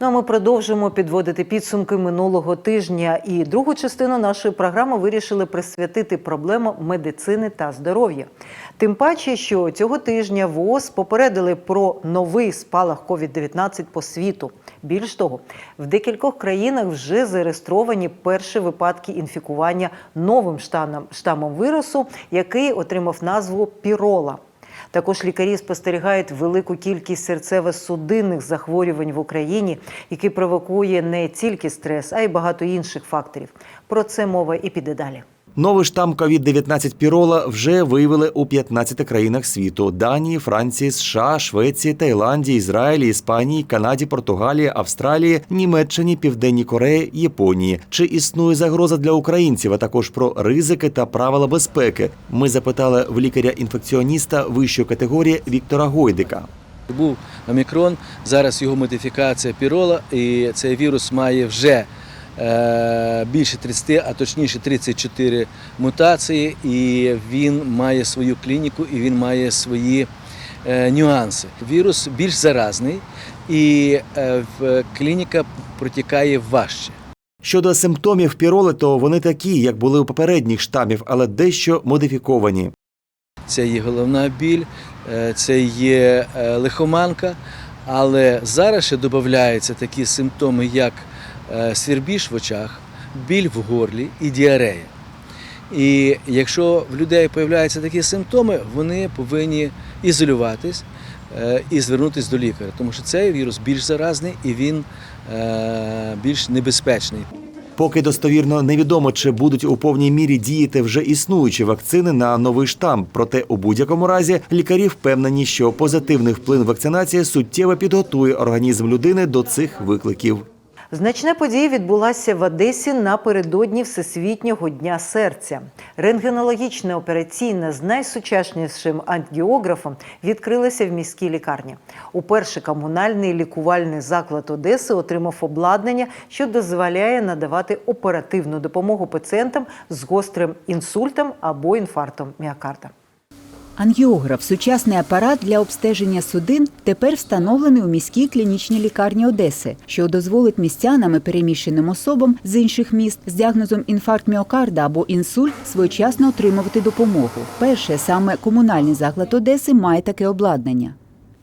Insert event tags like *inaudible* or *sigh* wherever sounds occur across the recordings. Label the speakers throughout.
Speaker 1: Ну а ми продовжимо підводити підсумки минулого тижня. І другу частину нашої програми вирішили присвятити проблемам медицини та здоров'я. Тим паче, що цього тижня ВООЗ попередили про новий спалах COVID-19 по світу. Більш того, в декількох країнах вже зареєстровані перші випадки інфікування новим штамом, штамом вірусу, який отримав назву пірола. Також лікарі спостерігають велику кількість серцево-судинних захворювань в Україні, які провокує не тільки стрес, а й багато інших факторів. Про це мова і піде далі.
Speaker 2: Новий штам COVID-19 Пірола вже виявили у 15 країнах світу: Данії, Франції, США, Швеції, Таїланді, Ізраїлі, Іспанії, Канаді, Португалії, Австралії, Німеччині, Південній Кореї, Японії. Чи існує загроза для українців, а також про ризики та правила безпеки? Ми запитали в лікаря-інфекціоніста вищої категорії Віктора Гойдика.
Speaker 3: Був омікрон, зараз його модифікація пірола, і цей вірус має вже більше 30, а точніше 34 мутації, і він має свою клініку і він має свої е, нюанси. Вірус більш заразний, і е, клініка протікає важче.
Speaker 2: Щодо симптомів піроли, то вони такі, як були у попередніх штамів, але дещо модифіковані.
Speaker 3: Це є головна біль, е, це є е, лихоманка, але зараз ще додаються такі симптоми, як е, свірбіж в очах, біль в горлі і діарея. І якщо в людей з'являються такі симптоми, вони повинні ізолюватись е, і звернутися до лікаря, тому що цей вірус більш заразний і він е, більш небезпечний.
Speaker 2: Поки достовірно невідомо, чи будуть у повній мірі діяти вже існуючі вакцини на новий штам. Проте у будь-якому разі лікарі впевнені, що позитивний вплив вакцинації суттєво підготує організм людини до цих викликів.
Speaker 1: Значна подія відбулася в Одесі напередодні Всесвітнього дня серця. Рентгенологічна операційна з найсучаснішим ангіографом відкрилася в міській лікарні. Уперше комунальний лікувальний заклад Одеси отримав обладнання, що дозволяє надавати оперативну допомогу пацієнтам з гострим інсультом або інфарктом міокарда.
Speaker 4: Ангіограф сучасний апарат для обстеження судин тепер встановлений у міській клінічній лікарні Одеси, що дозволить містянам і переміщеним особам з інших міст з діагнозом інфаркт міокарда або інсульт своєчасно отримувати допомогу. Перше саме комунальний заклад Одеси має таке обладнання.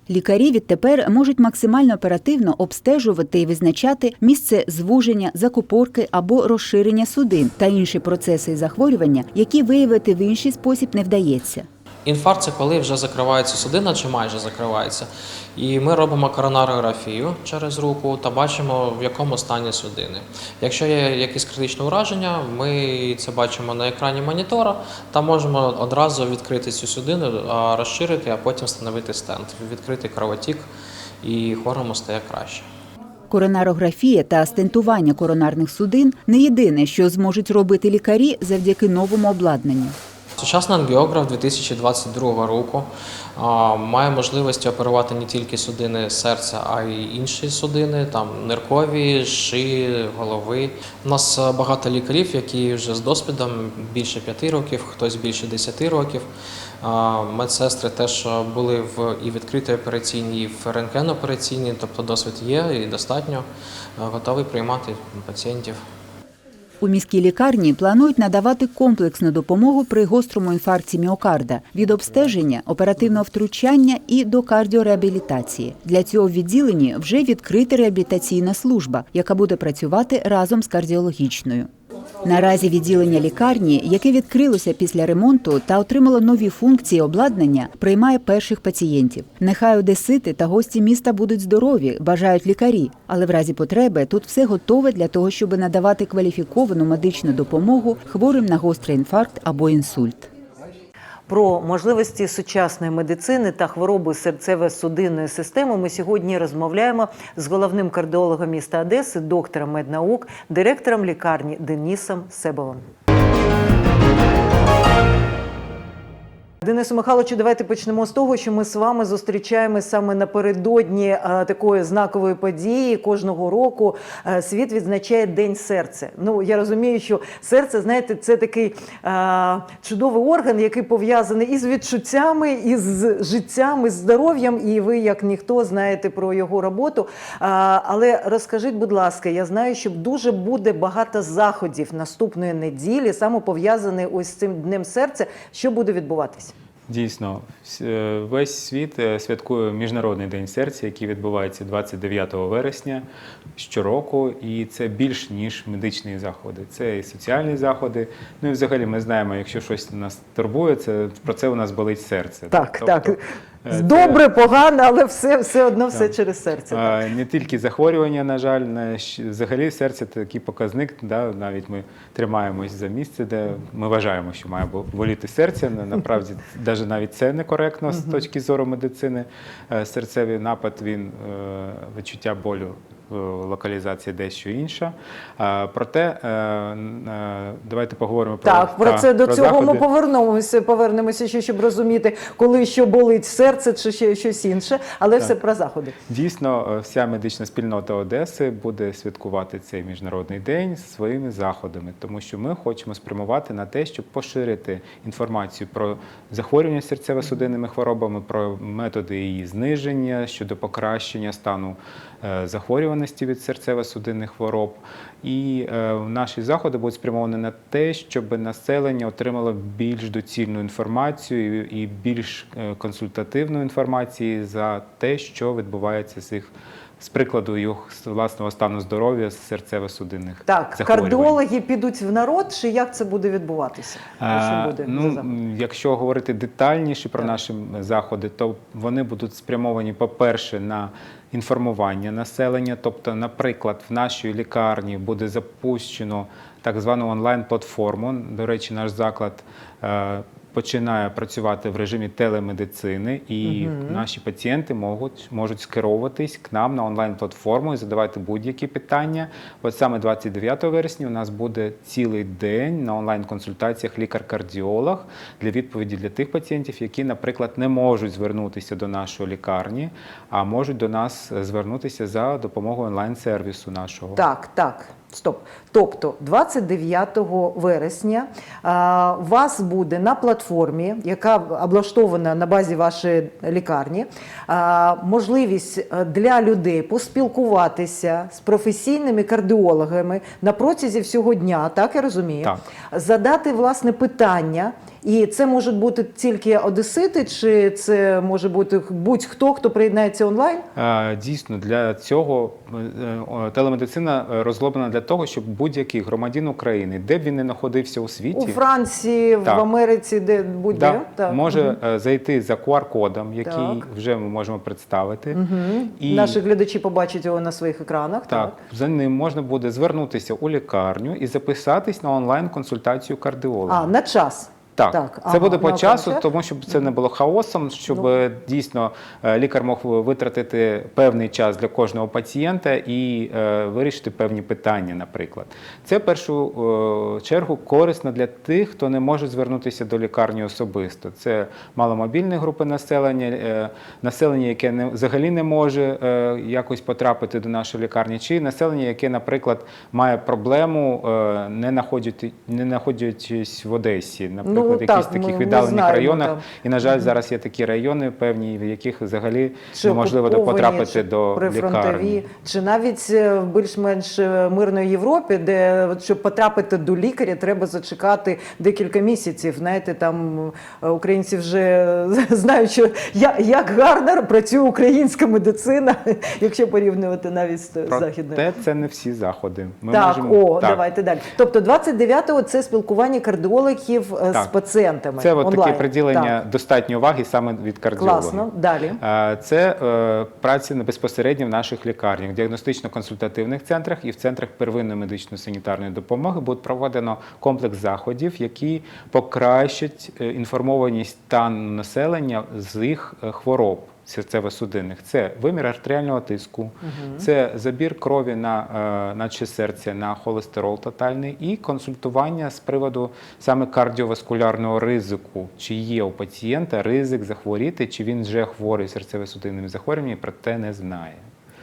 Speaker 4: Лікарі відтепер можуть максимально оперативно обстежувати і визначати місце звуження, закупорки або розширення судин та інші процеси захворювання, які виявити в інший спосіб не вдається.
Speaker 5: Інфаркт це коли вже закривається судина чи майже закривається. І ми робимо коронарографію через руку та бачимо, в якому стані судини. Якщо є якесь критичне ураження, ми це бачимо на екрані монітора та можемо одразу відкрити цю судину, розширити, а потім встановити стенд, відкрити кровотік і хворому стає краще.
Speaker 4: Коронарографія та стентування коронарних судин не єдине, що зможуть робити лікарі завдяки новому обладнанню.
Speaker 5: Сучасний ангіограф 2022 року має можливості оперувати не тільки судини серця, а й інші судини, там ниркові, шиї, голови. У нас багато лікарів, які вже з досвідом більше 5 років, хтось більше 10 років. Медсестри теж були в і відкритій операційній, і в рентген-операційній, тобто досвід є і достатньо а, готові приймати пацієнтів.
Speaker 4: У міській лікарні планують надавати комплексну допомогу при гострому інфаркті міокарда від обстеження, оперативного втручання і до кардіореабілітації. Для цього в відділенні вже відкрита реабілітаційна служба, яка буде працювати разом з кардіологічною. Наразі відділення лікарні, яке відкрилося після ремонту та отримало нові функції обладнання, приймає перших пацієнтів. Нехай одесити та гості міста будуть здорові, бажають лікарі, але в разі потреби тут все готове для того, щоб надавати кваліфіковану медичну допомогу хворим на гострий інфаркт або інсульт.
Speaker 1: Про можливості сучасної медицини та хвороби серцево-судинної системи ми сьогодні розмовляємо з головним кардіологом міста Одеси, доктором меднаук, директором лікарні Денісом Себовим. Денису Михайловичу, давайте почнемо з того, що ми з вами зустрічаємо саме напередодні е, такої знакової події. Кожного року е, світ відзначає День серця. Ну я розумію, що серце, знаєте, це такий е, чудовий орган, який пов'язаний із відчуттями, із життям, із здоров'ям. І ви, як ніхто, знаєте про його роботу. Але розкажіть, будь ласка, я знаю, що дуже буде багато заходів наступної неділі, саме пов'язаний ось з цим днем серця. Що буде відбуватись?
Speaker 6: Дійсно, е, весь світ е, святкує Міжнародний день серця, який відбувається 29 вересня щороку, і це більш ніж медичні заходи. Це і соціальні заходи. Ну і взагалі ми знаємо, якщо щось нас турбує, це про це у нас болить серце.
Speaker 1: Так,
Speaker 6: Тобто,
Speaker 1: так.
Speaker 6: Е,
Speaker 1: Добре, погано, але все, все одно все
Speaker 6: Так.
Speaker 1: через серце. так.
Speaker 6: Не тільки захворювання, на жаль, на взагалі серце це такий показник. Да, навіть ми тримаємось за місце, де ми вважаємо, що має боліти серце. На- Насправді, навіть навіть це некоректно з точки зору медицини. Е, Серцевий напад, він е, відчуття болю. Е, Локалізація дещо інша. Проте е, н- е, давайте поговоримо про
Speaker 1: Так, про
Speaker 6: та,
Speaker 1: це до
Speaker 6: про
Speaker 1: цього ми повернемося, повернемося ще, щоб розуміти, коли що болить серце чи ще щось інше, але все про заходи.
Speaker 6: Дійсно, вся медична спільнота Одеси буде святкувати цей міжнародний день своїми заходами, тому що ми хочемо спрямувати на те, щоб поширити інформацію про захворювання серцево-судинними хворобами, про методи її зниження щодо покращення стану захворюваності від серцево-судинних хвороб. І е, наші заходи будуть спрямовані на те, щоб населення отримало більш доцільну інформацію і більш е, консультативну інформацію за те, що відбувається з їх з прикладу їх власного стану здоров'я з серцево-судинних
Speaker 1: Так, кардіологи підуть в народ, чи як це буде відбуватися?
Speaker 6: А,
Speaker 1: Що буде
Speaker 6: ну, якщо говорити детальніше про
Speaker 1: Так.
Speaker 6: наші заходи, то вони будуть спрямовані, по-перше, на інформування населення. Тобто, наприклад, в нашій лікарні буде запущено так звану онлайн-платформу. До речі, наш заклад. Починає працювати в режимі телемедицини, і наші пацієнти можуть, можуть скеровуватись к нам на онлайн-платформу і задавати будь-які питання. От саме 29 вересня у нас буде цілий день на онлайн-консультаціях лікар-кардіолог для відповіді для тих пацієнтів, які, наприклад, не можуть звернутися до нашої лікарні, а можуть до нас звернутися за допомогою онлайн-сервісу нашого.
Speaker 1: Так, так. Стоп. Тобто 29 вересня а, вас буде на платформі, яка облаштована на базі вашої лікарні, а, можливість е, для людей поспілкуватися з професійними кардіологами на протязі всього дня, так я розумію,
Speaker 6: Так.
Speaker 1: задати власне питання. І це можуть бути тільки одесити, чи це може бути будь-хто, хто приєднається онлайн?
Speaker 6: Дійсно, для цього е, телемедицина е, розроблена для того, щоб будь-який громадян України, де б він не знаходився у світі,
Speaker 1: У Франції,
Speaker 6: Так.
Speaker 1: в Америці, де будь-де.
Speaker 6: Да,
Speaker 1: Так.
Speaker 6: може е, зайти за QR-кодом, який
Speaker 1: Так.
Speaker 6: вже ми можемо представити.
Speaker 1: Мгм.
Speaker 6: І
Speaker 1: Наші глядачі побачать його на своїх екранах.
Speaker 6: так, за ним можна буде звернутися у лікарню і записатись на онлайн-консультацію кардіолога.
Speaker 1: А, на час.
Speaker 6: Так,
Speaker 1: Так,
Speaker 6: це
Speaker 1: ага,
Speaker 6: буде по часу,
Speaker 1: концерт.
Speaker 6: тому щоб це не було хаосом, щоб
Speaker 1: Ну.
Speaker 6: дійсно е, лікар мог витратити певний час для кожного пацієнта і е, вирішити певні питання, наприклад. Це в першу е, чергу корисно для тих, хто не може звернутися до лікарні особисто. Це маломобільні групи населення, е, населення, яке не взагалі не може е, якось потрапити до нашої лікарні, чи населення, яке, наприклад, має проблему, е, не знаходячись в Одесі, наприклад,
Speaker 1: Ну,
Speaker 6: якісь таких
Speaker 1: ми- ми
Speaker 6: віддалених
Speaker 1: знаємо,
Speaker 6: районах.
Speaker 1: там.
Speaker 6: І, на жаль, зараз є такі райони певні, в яких взагалі
Speaker 1: Чи
Speaker 6: неможливо потрапити
Speaker 1: чи
Speaker 6: до лікарні.
Speaker 1: чи навіть е, в більш-менш е, мирної Європі, де щоб потрапити до лікаря, треба зачекати декілька місяців. Знаєте, там е, українці вже *laughs* знають, що я- як гарно працює українська медицина, *laughs* якщо порівнювати навіть з західною.
Speaker 6: Проте це не всі заходи. Ми
Speaker 1: так,
Speaker 6: можемо,
Speaker 1: о, давайте далі. Тобто 29-го це спілкування кардіологів е, з
Speaker 6: Так.
Speaker 1: Пацієнтами.
Speaker 6: Це от таке приділення
Speaker 1: Так.
Speaker 6: достатньо уваги саме від кардіолога.
Speaker 1: Класно. Далі.
Speaker 6: Е, Це е, праця безпосередньо в наших лікарнях, діагностично-консультативних центрах і в центрах первинної медично-санітарної допомоги буде проведено комплекс заходів, які покращать е, інформованість стану населення з їх е, хвороб. Серцево-судинних це вимір артеріального тиску, це забір крові на е, наче серця на холестерол тотальний і консультування з приводу саме кардіоваскулярного ризику, чи є у пацієнта ризик захворіти, чи він вже хворий серцево-судинними захворюваннями, проте не знає.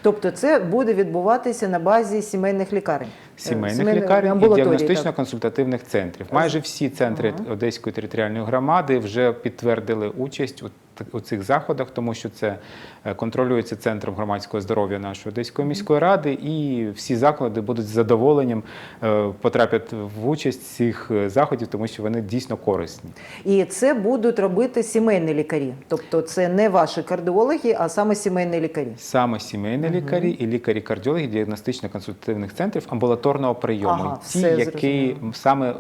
Speaker 1: Тобто це буде відбуватися на базі сімейних лікарень. Е,
Speaker 6: Сімейних лікарень і діагностично-консультативних центрів. Майже всі центри Одеської територіальної громади вже підтвердили участь у, у цих заходах, тому що це е, контролюється центром громадського здоров'я нашої Одеської міської ради, і всі заклади будуть з задоволенням е, потраплять в участь цих е, заходів, тому що вони дійсно корисні.
Speaker 1: І це будуть робити сімейні лікарі. Тобто це не ваші кардіологи, а саме сімейні лікарі.
Speaker 6: Саме сімейні лікарі і лікарі-кардіологи діагностично-консультативних центрів амбулаторного прийому.
Speaker 1: Ага,
Speaker 6: Ті, які
Speaker 1: зрозуміло.
Speaker 6: саме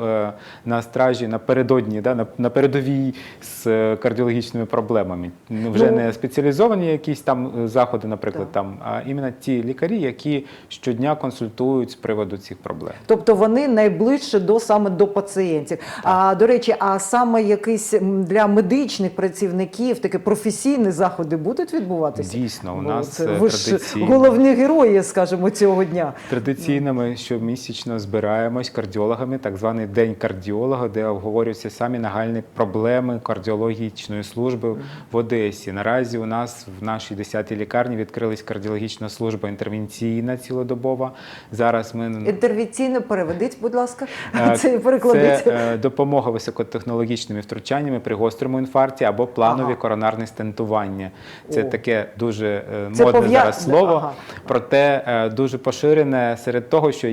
Speaker 6: на стражі напередодні, да, на, передовій з кардіологічними проблемами. Ну, Вже
Speaker 1: Ну,
Speaker 6: не спеціалізовані якісь там е, заходи, наприклад,
Speaker 1: Так.
Speaker 6: там, а іменно ті лікарі, які щодня консультують з приводу цих проблем.
Speaker 1: Тобто вони найближче до саме до пацієнтів. А до речі, а саме якісь для медичних працівників такі професійні заходи будуть відбуватися?
Speaker 6: Дійсно, у
Speaker 1: Бо
Speaker 6: нас
Speaker 1: це
Speaker 6: е,
Speaker 1: ви ж головні герої, скажімо, цього дня.
Speaker 6: Традиційно ми щомісячно збираємось кардіологами, так званий день кардіолога, де обговорюються самі нагальні проблеми кардіологічної служби в Одесі. Наразі у нас в нашій 10-й лікарні відкрилась кардіологічна служба інтервенційна цілодобова. Зараз ми
Speaker 1: Інтервенційно переведіть, будь ласка,
Speaker 6: Е, *laughs*
Speaker 1: це перекладіть.
Speaker 6: Це е, допомога високотехнологічними втручаннями при гострому інфаркті або планові
Speaker 1: Ага.
Speaker 6: коронарні стентування. Це
Speaker 1: О.
Speaker 6: таке дуже е,
Speaker 1: Це
Speaker 6: модне зараз слово,
Speaker 1: Ага.
Speaker 6: проте дуже поширене серед того, що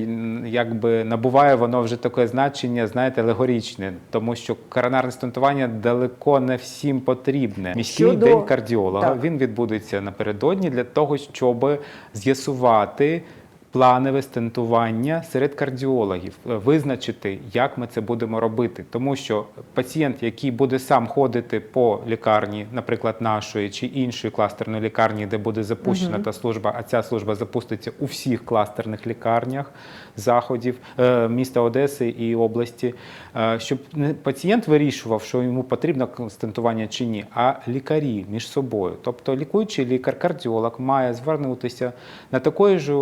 Speaker 6: якби набуває воно вже таке значення, знаєте, алегорічне, тому що коронарне стентування далеко не всім потрібне. Міський
Speaker 1: Щодо-
Speaker 6: день кардіолога
Speaker 1: Так.
Speaker 6: він відбудеться напередодні для того, щоб з'ясувати. Планове стентування серед кардіологів, е, визначити, як ми це будемо робити, тому що пацієнт, який буде сам ходити по лікарні, наприклад, нашої чи іншої кластерної лікарні, де буде запущена та служба, а ця служба запуститься у всіх кластерних лікарнях заходів е, міста Одеси і області, е, щоб не пацієнт вирішував, що йому потрібно стентування чи ні, а лікарі між собою. Тобто лікуючий лікар-кардіолог має звернутися на такою ж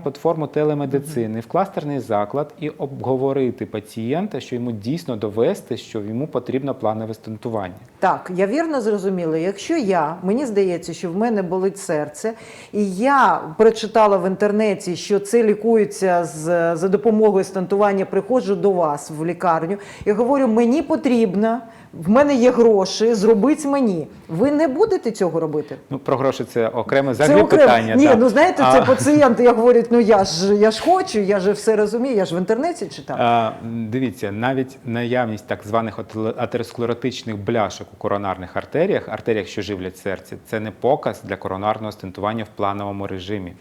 Speaker 6: онлайн-платформу телемедицини в кластерний заклад і обговорити пацієнта, що йому дійсно довести, що йому потрібно планове стентування.
Speaker 1: Так, я вірно зрозуміла. Якщо я, мені здається, що в мене болить серце, і я прочитала в інтернеті, що це лікується з, за допомогою стентування, приходжу до вас в лікарню і говорю, мені потрібно, в мене є гроші, зробіть мені. Ви не будете цього робити?
Speaker 6: Ну про гроші це окреме
Speaker 1: Це окремо.
Speaker 6: питання.
Speaker 1: Ні,
Speaker 6: так.
Speaker 1: ну знаєте,
Speaker 6: А-
Speaker 1: це пацієнти, я говорять, ну я ж я ж хочу, я ж все розумію, я ж в інтернеті читав.
Speaker 6: А, Дивіться, навіть наявність так званих атеросклеротичних бляшок у коронарних артеріях, артеріях, що живлять серце, це не показ для коронарного стентування в плановому режимі.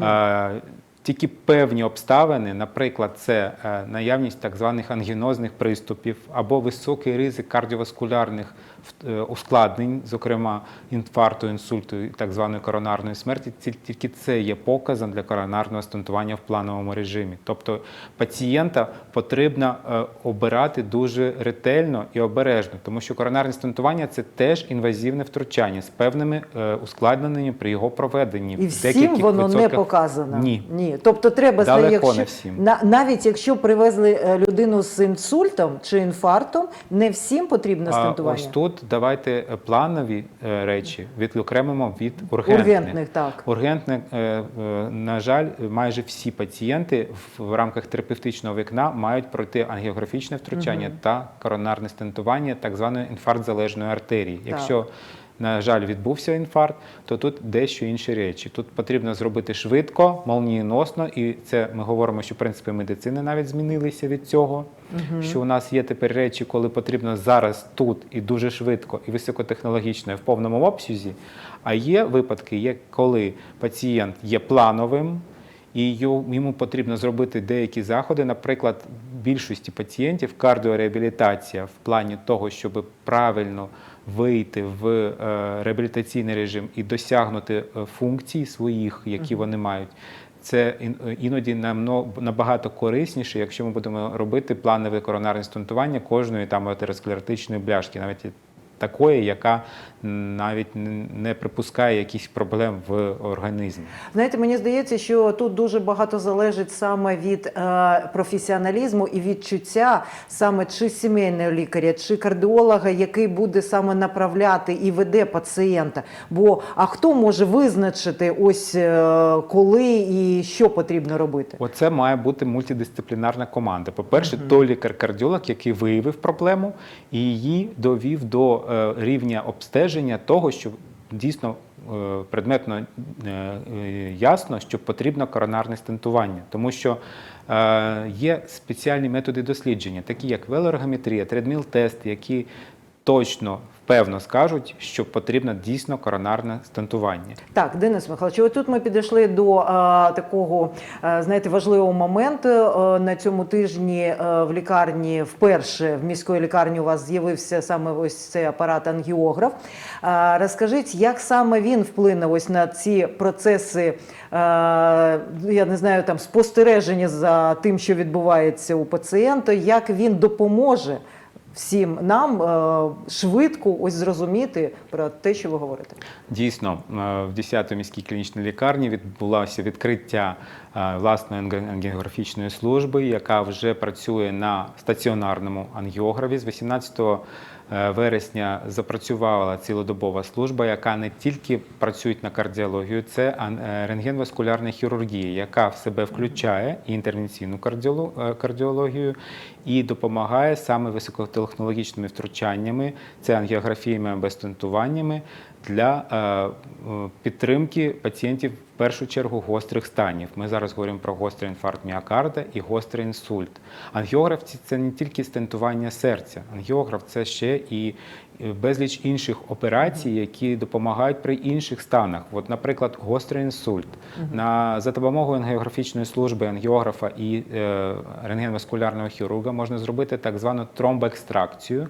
Speaker 6: А, Тільки певні обставини, наприклад, це е, наявність так званих ангінозних приступів або високий ризик кардіоваскулярних ускладнень, зокрема інфаркту, інсульту і так званої коронарної смерті, тільки це є показом для коронарного стентування в плановому режимі. Тобто пацієнта потрібно е, обирати дуже ретельно і обережно, тому що коронарне стентування це теж інвазивне втручання з певними е, ускладненнями при його проведенні.
Speaker 1: І всім воно не показано.
Speaker 6: Ні.
Speaker 1: Ні. Тобто треба
Speaker 6: Далеко
Speaker 1: якщо,
Speaker 6: не всім.
Speaker 1: На, навіть якщо привезли е, людину з інсультом чи інфарктом, не всім потрібно
Speaker 6: А
Speaker 1: стентування.
Speaker 6: ось тут давайте е, планові е, речі відокремимо від ургентних.
Speaker 1: Ургентних, так.
Speaker 6: Ургентне, е, на жаль, майже всі пацієнти в, рамках терапевтичного вікна мають пройти ангіографічне втручання та коронарне стентування так званої інфаркт-залежної артерії. Якщо на жаль, відбувся інфаркт, то тут дещо інші речі. Тут потрібно зробити швидко, молнієносно, і це ми говоримо, що принципи медицини навіть змінилися від цього. Що у нас є тепер речі, коли потрібно зараз тут і дуже швидко, і високотехнологічно, і в повному обсязі. А є випадки, є коли пацієнт є плановим. І йому потрібно зробити деякі заходи. Наприклад, більшості пацієнтів кардіореабілітація в плані того, щоб правильно вийти в е, реабілітаційний режим і досягнути е, функцій своїх, які вони мають. Це е, іноді нам набагато корисніше, якщо ми будемо робити планове коронарне стентування кожної там атеросклеротичної бляшки, навіть такої, яка навіть не припускає якихось проблем в організмі.
Speaker 1: Знаєте, мені здається, що тут дуже багато залежить саме від е, професіоналізму і відчуття саме чи сімейного лікаря, чи кардіолога, який буде саме направляти і веде пацієнта. Бо а хто може визначити ось е, коли і що потрібно робити?
Speaker 6: Оце має бути мультидисциплінарна команда. По-перше, той лікар-кардіолог, який виявив проблему і її довів до е, рівня обстеження того, що дійсно е, предметно е, е, ясно, що потрібно коронарне стентування, тому що є спеціальні методи дослідження, такі як велоргометрія, тредміл-тест, які точно впевно скажуть, що потрібно дійсно коронарне стентування.
Speaker 1: Так, Денис Михайлович, от тут ми підійшли до е, такого, е, знаєте, важливого моменту. Е, на цьому тижні е, в лікарні вперше в міської лікарні у вас з'явився саме ось цей апарат ангіограф. Е, розкажіть, як саме він вплине ось на ці процеси, е, я не знаю, там спостереження за тим, що відбувається у пацієнта, як він допоможе всім нам е, швидко ось зрозуміти про те, що ви говорите.
Speaker 6: Дійсно, е, в 10-й міській клінічній лікарні відбулося відкриття е, власної ангіографічної служби, яка вже працює на стаціонарному ангіографі. З 18 е, вересня запрацювала цілодобова служба, яка не тільки працює на кардіологію, це рентгенваскулярна хірургія, яка в себе включає і інтервенційну кардіологію і допомагає саме високотехнологічними втручаннями, це ангіографіями або стентуваннями для е, е, підтримки пацієнтів в першу чергу гострих станів. Ми зараз говоримо про гострий інфаркт міокарда і гострий інсульт. Ангіограф це- не тільки стентування серця. Ангіограф це ще і е, безліч інших операцій, які допомагають при інших станах. От, наприклад, гострий інсульт. На за допомогою ангіографічної служби ангіографа і рентгенваскулярного хірурга можна зробити так звану тромбоекстракцію,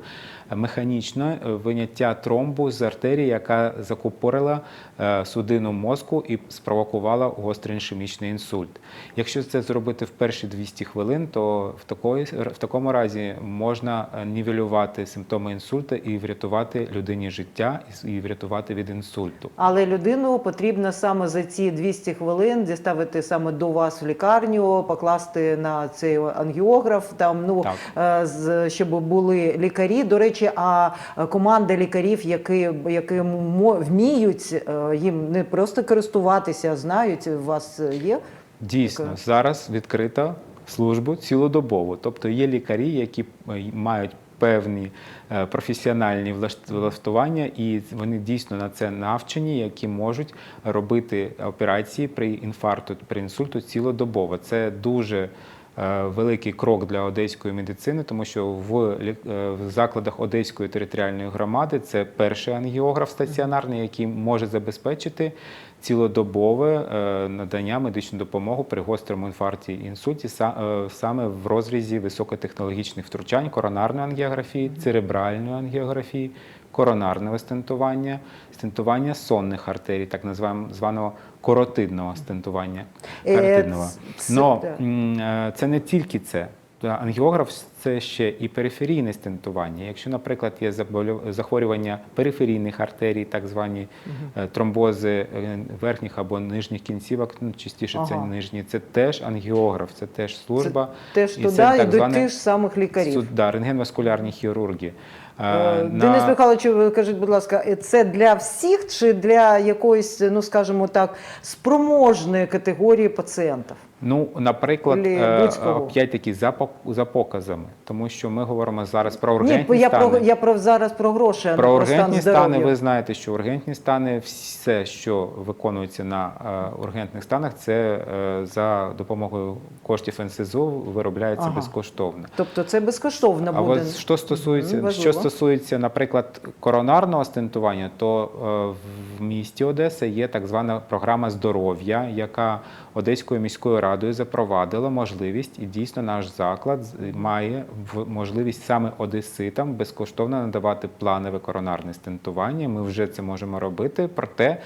Speaker 6: е, механічне е, виняття тромбу з артерії, яка закупорила е, судину мозку і спровокувала гострий ішемічний інсульт. Якщо це зробити в перші 200 хвилин, то в, такої, в такому разі можна нівелювати симптоми інсульту і врятувати людині життя і врятувати від інсульту.
Speaker 1: Але людину потрібно саме за ці 200 хвилин діставити саме до вас в лікарню, покласти на цей ангіограф, там ну е, з- щоб були лікарі. До речі, а е, команда лікарів, які, які вміють е, їм не просто користуватися, а знають, у вас є.
Speaker 6: Дійсно,
Speaker 1: Дякую.
Speaker 6: зараз відкрита службу цілодобово. Тобто є лікарі, які е, мають певні е, професіональні влаштування, і вони дійсно на це навчені, які можуть робити операції при інфаркту, при інсульту цілодобово. Це дуже е, великий крок для одеської медицини, тому що в, е, в закладах Одеської територіальної громади це перший ангіограф стаціонарний, який може забезпечити цілодобове е, надання медичної допомоги при гострому інфаркті і інсульті е, саме в розрізі високотехнологічних втручань, коронарної ангіографії, церебральної ангіографії, коронарного стентування, стентування сонних артерій, так званого коротидного стентування.
Speaker 1: Е,
Speaker 6: Каротидного. Но е, це не тільки це. Ангіограф це ще і периферійне стентування. Якщо, наприклад, є захворювання периферійних артерій, так звані е, тромбози верхніх або нижніх кінцівок, ну, частіше це нижні, це теж ангіограф, це теж служба.
Speaker 1: Теж
Speaker 6: І
Speaker 1: туди
Speaker 6: це
Speaker 1: йдуть
Speaker 6: зване
Speaker 1: тих самих лікарів.
Speaker 6: Да, рентгенваскулярні хірурги. Е,
Speaker 1: Е,
Speaker 6: на-
Speaker 1: Денис Михайлович, ви кажіть, будь ласка, е, це для всіх чи для якоїсь, ну скажімо так, спроможної категорії пацієнтів?
Speaker 6: Ну, наприклад, е, опять-таки за, за показами, тому що ми говоримо зараз про
Speaker 1: Ні,
Speaker 6: ургентні
Speaker 1: я
Speaker 6: стани.
Speaker 1: про я про зараз про гроші, а
Speaker 6: Про
Speaker 1: про
Speaker 6: ургентні
Speaker 1: здоров'я.
Speaker 6: стани ви знаєте, що ургентні стани, все, що виконується на е, ургентних станах, це е, за допомогою коштів НСЗУ виробляється
Speaker 1: Ага.
Speaker 6: безкоштовно.
Speaker 1: Тобто це безкоштовно
Speaker 6: А
Speaker 1: буде.
Speaker 6: от що стосується, що. Стосується, наприклад, коронарного стентування, то е, в місті Одеса є так звана програма здоров'я, яка Одеською міською радою запровадила можливість, і дійсно наш заклад має можливість саме одеситам безкоштовно надавати планове коронарне стентування. Ми вже це можемо робити. Проте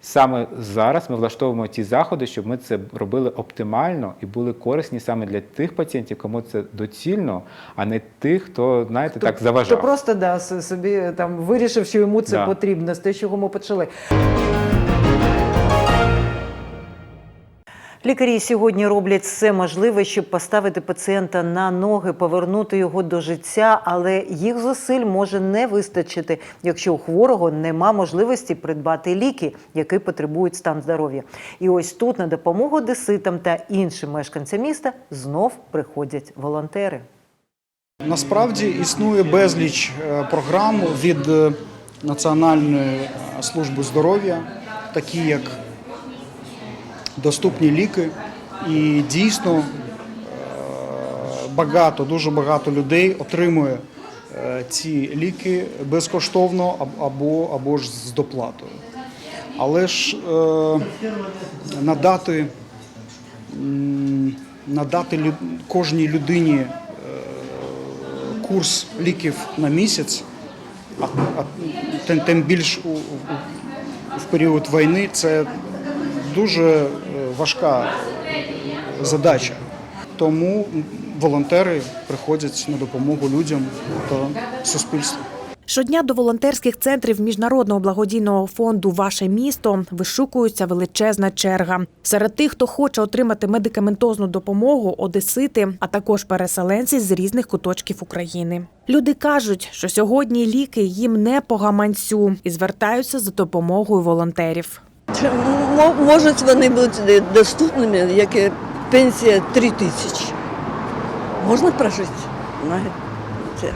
Speaker 6: Саме зараз ми влаштовуємо ті заходи, щоб ми це робили оптимально і були корисні саме для тих пацієнтів, кому це доцільно, а не тих, хто знаєте, так
Speaker 1: Хто просто да, собі там вирішив, що йому це
Speaker 6: Да.
Speaker 1: потрібно, з те, чого ми почали. Лікарі сьогодні роблять все можливе, щоб поставити пацієнта на ноги, повернути його до життя, але їх зусиль може не вистачити, якщо у хворого нема можливості придбати ліки, які потребують стан здоров'я. І ось тут на допомогу деситам та іншим мешканцям міста знов приходять волонтери.
Speaker 7: Насправді існує безліч е, програм від е, Національної служби здоров'я, такі як доступні ліки. І дійсно е, багато, дуже багато людей отримує е, ці ліки безкоштовно або, або ж з доплатою. Але ж е, надати, надати кожній людині курс ліків на місяць, а, тим, більш у, в період війни це дуже важка задача. Тому волонтери приходять на допомогу людям та суспільству.
Speaker 8: Щодня до волонтерських центрів міжнародного благодійного фонду Ваше місто вишукується величезна черга. Серед тих, хто хоче отримати медикаментозну допомогу, одесити, а також переселенці з різних куточків України. Люди кажуть, що сьогодні ліки їм не по гаманцю і звертаються за допомогою волонтерів.
Speaker 9: Чи Можуть вони бути доступними, як пенсія 3 тисячі. Можна прожити на це.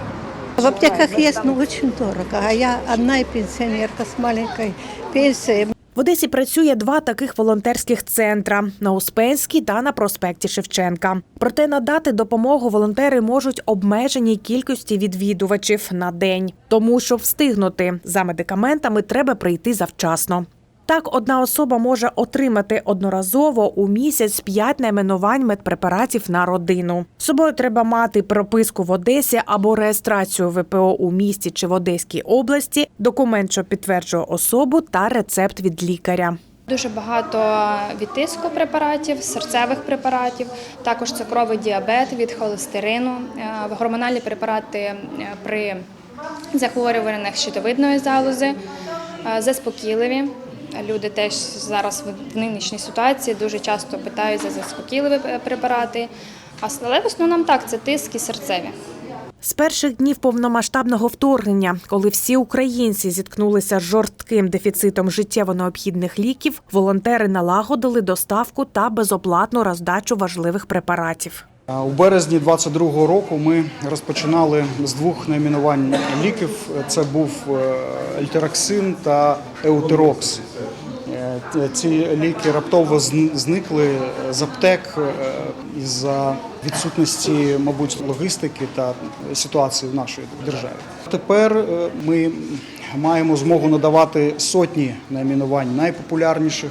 Speaker 10: В аптеках есть, но очень дорого. А я одна и пенсионерка с маленькой пенсией.
Speaker 8: В Одесі працює два таких волонтерських центра на Успенській та на проспекті Шевченка. Проте надати допомогу волонтери можуть обмеженій кількості відвідувачів на день. Тому щоб встигнути за медикаментами, треба прийти завчасно. Так, одна особа може отримати одноразово у місяць 5 найменувань медпрепаратів на родину. З собою треба мати прописку в Одесі або реєстрацію ВПО у місті чи в Одеській області, документ, що підтверджує особу, та рецепт від лікаря.
Speaker 11: Дуже багато від тиску препаратів, серцевих препаратів, також цукровий діабет від холестерину, е, гормональні препарати е, при захворюваннях щитовидної залози, е, заспокійливі. Люди теж зараз в нинішній ситуації дуже часто питають за заспокійливі е, препарати. Але в основному так, це тиск і серцеві.
Speaker 8: З перших днів повномасштабного вторгнення, коли всі українці зіткнулися з жорстким дефіцитом життєво необхідних ліків, волонтери налагодили доставку та безоплатну роздачу важливих препаратів.
Speaker 7: А У березні 22-го року ми розпочинали з двох найменувань ліків. Це був е, ельтероксин та еутерокс. Е, Ці ліки раптово зникли з аптек е, із-за відсутності, мабуть, логістики та ситуації в нашій державі. Тепер е, ми маємо змогу надавати сотні найменувань найпопулярніших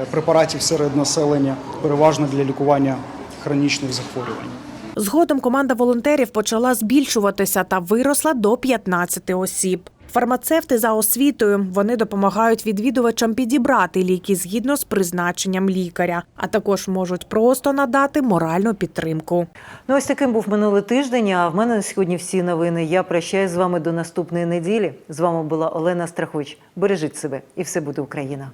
Speaker 7: е, препаратів серед населення, переважно для лікування хронічних захворювань.
Speaker 8: Згодом команда волонтерів почала збільшуватися та виросла до 15 осіб. Фармацевти за освітою вони допомагають відвідувачам підібрати ліки згідно з призначенням лікаря, а також можуть просто надати моральну підтримку.
Speaker 1: Ну, ось таким був минулий тиждень. А в мене на сьогодні всі новини. Я прощаюсь з вами до наступної неділі. З вами була Олена Страхович. Бережіть себе, і все буде Україна.